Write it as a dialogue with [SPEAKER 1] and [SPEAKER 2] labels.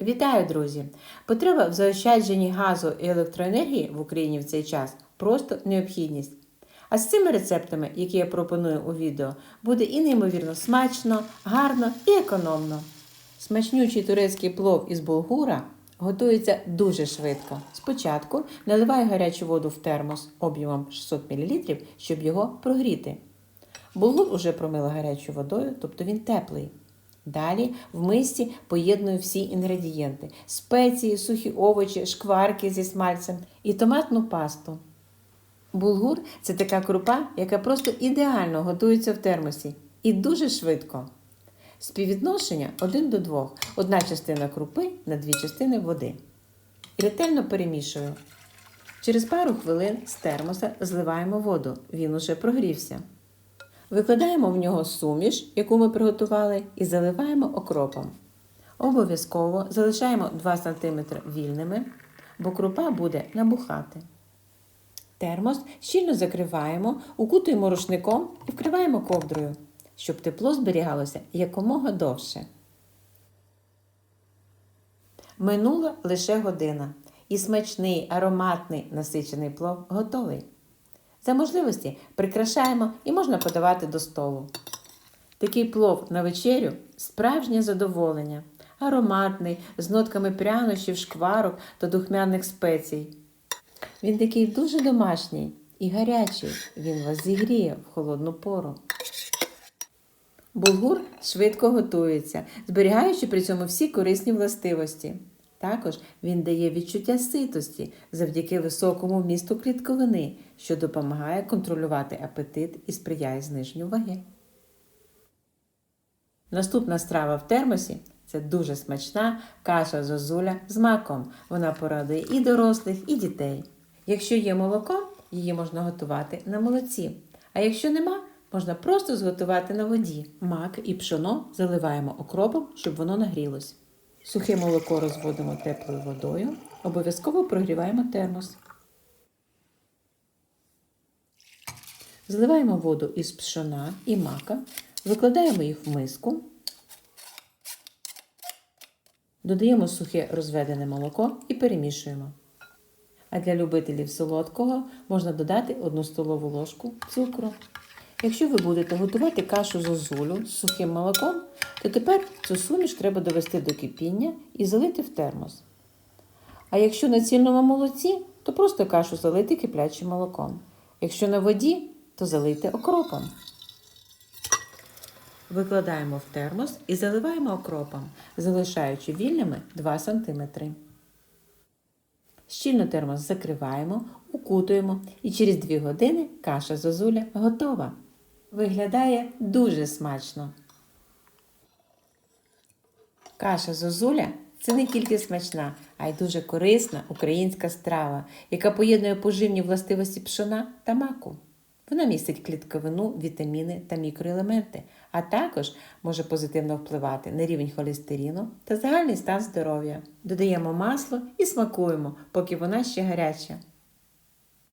[SPEAKER 1] Вітаю, друзі! Потреба в заощадженні газу і електроенергії в Україні в цей час просто необхідність. А з цими рецептами, які я пропоную у відео, буде і неймовірно смачно, гарно і економно. Смачнючий турецький плов із булгура готується дуже швидко. Спочатку наливаю гарячу воду в термос об'ємом 600 мл, щоб його прогріти. Булгур уже промила гарячою водою, тобто він теплий. Далі в мисці поєдную всі інгредієнти: спеції, сухі овочі, шкварки зі смальцем і томатну пасту. Булгур це така крупа, яка просто ідеально готується в термосі і дуже швидко. Співвідношення 1 до 2. Одна частина крупи на дві частини води. Ретельно перемішую. Через пару хвилин з термоса зливаємо воду. Він уже прогрівся. Викладаємо в нього суміш, яку ми приготували, і заливаємо окропом. Обов'язково залишаємо 2 см вільними, бо крупа буде набухати. Термос щільно закриваємо, укутуємо рушником і вкриваємо ковдрою, щоб тепло зберігалося якомога довше. Минула лише година, і смачний, ароматний насичений плов готовий. За можливості прикрашаємо і можна подавати до столу. Такий плов на вечерю справжнє задоволення, ароматний, з нотками прянощів, шкварок та духмяних спецій. Він такий дуже домашній і гарячий. Він вас зігріє в холодну пору. Булгур швидко готується, зберігаючи при цьому всі корисні властивості. Також він дає відчуття ситості завдяки високому вмісту клітковини, що допомагає контролювати апетит і сприяє зниженню ваги. Наступна страва в термосі це дуже смачна каша зозуля з маком. Вона порадує і дорослих, і дітей. Якщо є молоко, її можна готувати на молоці. А якщо нема, можна просто зготувати на воді. Мак і пшоно заливаємо окропом, щоб воно нагрілось. Сухе молоко розводимо теплою водою, обов'язково прогріваємо термос. Зливаємо воду із пшона і мака, викладаємо їх в миску, додаємо сухе розведене молоко і перемішуємо. А для любителів солодкого можна додати 1 столову ложку цукру. Якщо ви будете готувати кашу зозулю з сухим молоком, то тепер цю суміш треба довести до кипіння і залити в термос. А якщо на цільному молоці, то просто кашу залити киплячим молоком. Якщо на воді, то залийте окропом. Викладаємо в термос і заливаємо окропом, залишаючи вільними 2 см. Щільно термос закриваємо, укутуємо і через 2 години каша зозуля готова. Виглядає дуже смачно. Каша зозуля це не тільки смачна, а й дуже корисна українська страва, яка поєднує поживні властивості пшона та маку. Вона містить клітковину, вітаміни та мікроелементи, а також може позитивно впливати на рівень холестерину та загальний стан здоров'я. Додаємо масло і смакуємо, поки вона ще гаряча.